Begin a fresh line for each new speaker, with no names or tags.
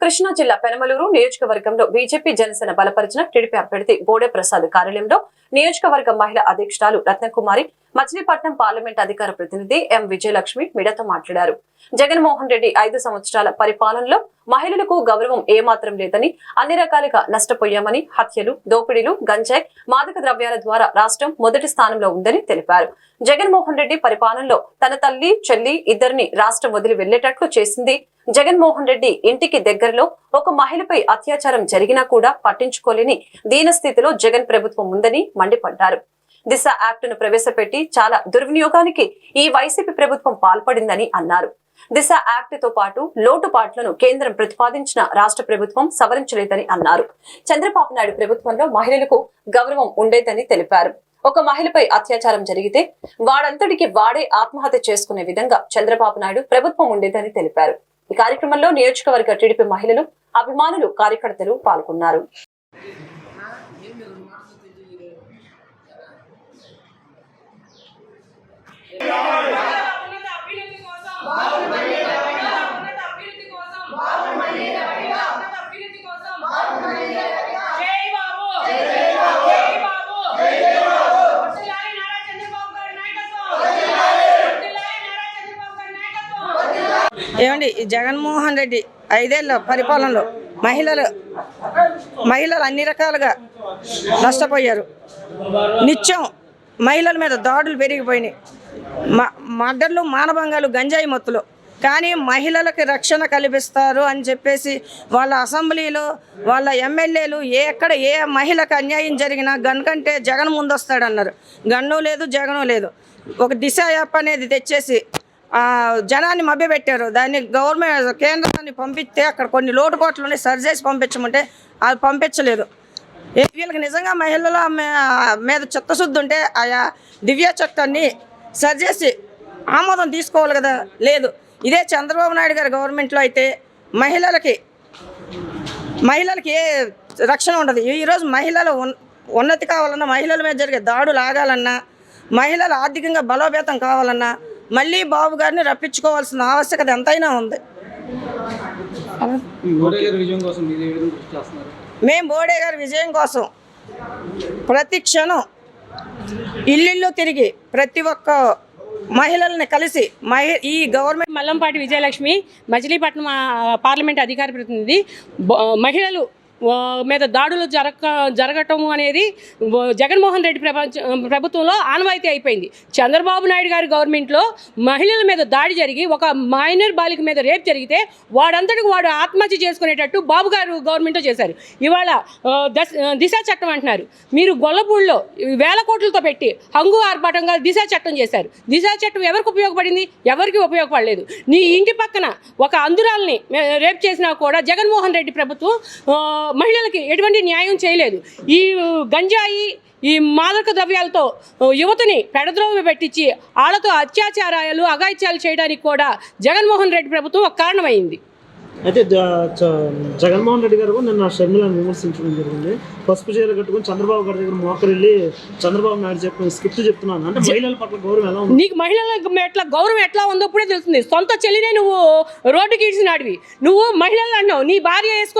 కృష్ణా జిల్లా పెనమలూరు నియోజకవర్గంలో బీజేపీ జనసేన బలపరిచిన టీడీపీ అభ్యర్థి బోడే ప్రసాద్ కార్యాలయంలో నియోజకవర్గ మహిళా అధ్యక్షురాలు రత్నకుమారి మచిలీపట్నం పార్లమెంట్ అధికార ప్రతినిధి ఎం విజయలక్ష్మి మీడియాతో మాట్లాడారు. జగన్మోహన్ రెడ్డి ఐదు సంవత్సరాల పరిపాలనలో మహిళలకు గౌరవం ఏమాత్రం లేదని అన్ని రకాలుగా నష్టపోయామని హత్యలు దోపిడీలు గంజాయి మాదక ద్రవ్యాల ద్వారా రాష్ట్రం మొదటి స్థానంలో ఉందని తెలిపారు. జగన్మోహన్ రెడ్డి పరిపాలనలో తన తల్లి చెల్లి ఇద్దరిని రాష్ట్రం వదిలి వెళ్ళేటట్లు చేసింది జగన్మోహన్ రెడ్డి ఇంటికి దగ్గరలో ఒక మహిళపై అత్యాచారం జరిగినా కూడా పట్టించుకోలేని దీనస్థితిలో జగన్ ప్రభుత్వం ఉందని మండిపడ్డారు. దిశ యాక్ట్ను ప్రవేశపెట్టి చాలా దుర్వినియోగానికి ఈ వైసీపీ ప్రభుత్వం పాల్పడిందని అన్నారు. దిశ యాక్ట్తో పాటు లోటుపాట్లను కేంద్రం ప్రతిపాదించిన రాష్ట్ర ప్రభుత్వం సవరించలేదని అన్నారు. చంద్రబాబు నాయుడు ప్రభుత్వంలో మహిళలకు గౌరవం ఉండేదని తెలిపారు. ఒక మహిళపై అత్యాచారం జరిగితే వాడంతటికి వాడే ఆత్మహత్య చేసుకునే విధంగా చంద్రబాబు నాయుడు ప్రభుత్వం ఉండేదని తెలిపారు. ఈ కార్యక్రమంలో నియోజకవర్గ టీడీపీ మహిళలు అభిమానులు కార్యకర్తలు పాల్గొన్నారు
Yeah అభ్యున్నతి కోసం ఉన్నత అభ్యున్నతి కోసం ఉన్నత అభ్యున్నతి కోసం జై బాబు జై బాబు వర్ధిల్లాలి నారా చంద్రబాబు గారి నాయకత్వం వర్ధిల్లాలి నారా చంద్రబాబు గారి నాయకత్వం
ఏమండి జగన్మోహన్ రెడ్డి ఐదేళ్ళ పరిపాలనలో మహిళలు మహిళలు అన్ని రకాలుగా నష్టపోయారు. నిత్యం మహిళల మీద దాడులు పెరిగిపోయినాయి. మ మర్డర్లు మానభంగాలు గంజాయి మత్తులు. కానీ మహిళలకు రక్షణ కల్పిస్తారు అని చెప్పేసి వాళ్ళ అసెంబ్లీలో వాళ్ళ ఎమ్మెల్యేలు ఏ ఎక్కడ ఏ మహిళకు అన్యాయం జరిగినా గన్ కంటే జగన్ ముందొస్తాడన్నారు. గన్ను లేదు జగను లేదు. ఒక దిశ యాప్ అనేది తెచ్చేసి జనాన్ని మభ్యపెట్టారు. దాన్ని గవర్నమెంట్ కేంద్రాన్ని పంపిస్తే అక్కడ కొన్ని లోటుపాట్లు ఉన్నాయి. సరి చేసి పంపించమంటే అది పంపించలేదు. వీళ్ళకి నిజంగా మహిళల మీద చిత్తశుద్ధి ఉంటే ఆయా దివ్య చట్టాన్ని సరిచేసి ఆమోదం తీసుకోవాలి కదా? లేదు. ఇదే చంద్రబాబు నాయుడు గారి గవర్నమెంట్లో అయితే మహిళలకి మహిళలకి ఏ రక్షణ ఉండదు. ఈరోజు మహిళలు ఉన్- ఉన్నతి కావాలన్నా మహిళల మీద జరిగే దాడులు ఆగాలన్నా మహిళలు ఆర్థికంగా బలోపేతం కావాలన్నా మళ్ళీ బాబు గారిని రప్పించుకోవాల్సిన ఆవశ్యకత ఎంతైనా ఉంది.
ఈ మోడీ గారి విజయం కోసం మీరు ఏ విధంగా కృషి చేస్తున్నారు?
మేము బోడే గారి విజయం కోసం ప్రతి క్షణం ఇల్లిల్లు తిరిగి ప్రతి ఒక్క మహిళల్ని కలిసి మహి ఈ గవర్నమెంట్
మల్లంపాటి విజయలక్ష్మి మచిలీపట్నం ఆ, పార్లమెంట్ అధికార ప్రతినిధి మహిళలు మీద దాడులు జరగ జరగటం అనేది జగన్మోహన్ రెడ్డి ప్రపంచ ప్రభుత్వంలో ఆనవాయితీ అయిపోయింది. చంద్రబాబు నాయుడు గారి గవర్నమెంట్లో మహిళల మీద దాడి జరిగి ఒక మైనర్ బాలిక మీద రేప్ జరిగితే వాడంతటికి వాడు ఆత్మహత్య చేసుకునేటట్టు బాబు గారు గవర్నమెంట్లో చేశారు. ఇవాళ దశ దిశ చట్టం అంటున్నారు. మీరు గొల్లపూడిలో వేల కోట్లతో పెట్టి హంగు ఆర్భాటంగా దిశ చట్టం చేశారు. దిశ చట్టం ఎవరికి ఉపయోగపడింది? ఎవరికి ఉపయోగపడలేదు. నీ ఇంటి పక్కన ఒక అందురాల్ని రేపు రేప్ చేసినా కూడా జగన్మోహన్ రెడ్డి ప్రభుత్వం మహిళలకి ఎటువంటి న్యాయం చేయలేదు. ఈ గంజాయి ఈ మాదక ద్రవ్యాలతో యువతని పెడద్రోవ పెట్టించి వాళ్ళతో అత్యాచారాలు అగాయిత్యాలు చేయడానికి కూడా జగన్మోహన్ రెడ్డి ప్రభుత్వం ఒక కారణమైంది.
అయితే జగన్మోహన్ రెడ్డి గారు నిన్న షర్మిలను విమర్శించడం జరిగింది. పసుపు చీర కట్టుకుని చంద్రబాబు గారి దగ్గర మోకరు వెళ్ళి చంద్రబాబు నాయుడు చెప్పిన స్క్రిప్ట్ చెప్తున్నాను. అంటే మహిళల పట్ల గౌరవం ఎలా ఉంది?
నీకు మహిళలకు ఎట్లా గౌరవం ఎట్లా ఉందో ఇప్పుడే తెలుస్తుంది. సొంత చెల్లినే నువ్వు రోడ్డుకి ఇడిచినాడివి నువ్వు మహిళలు అన్నావు. నీ భార్య వేసుకున్న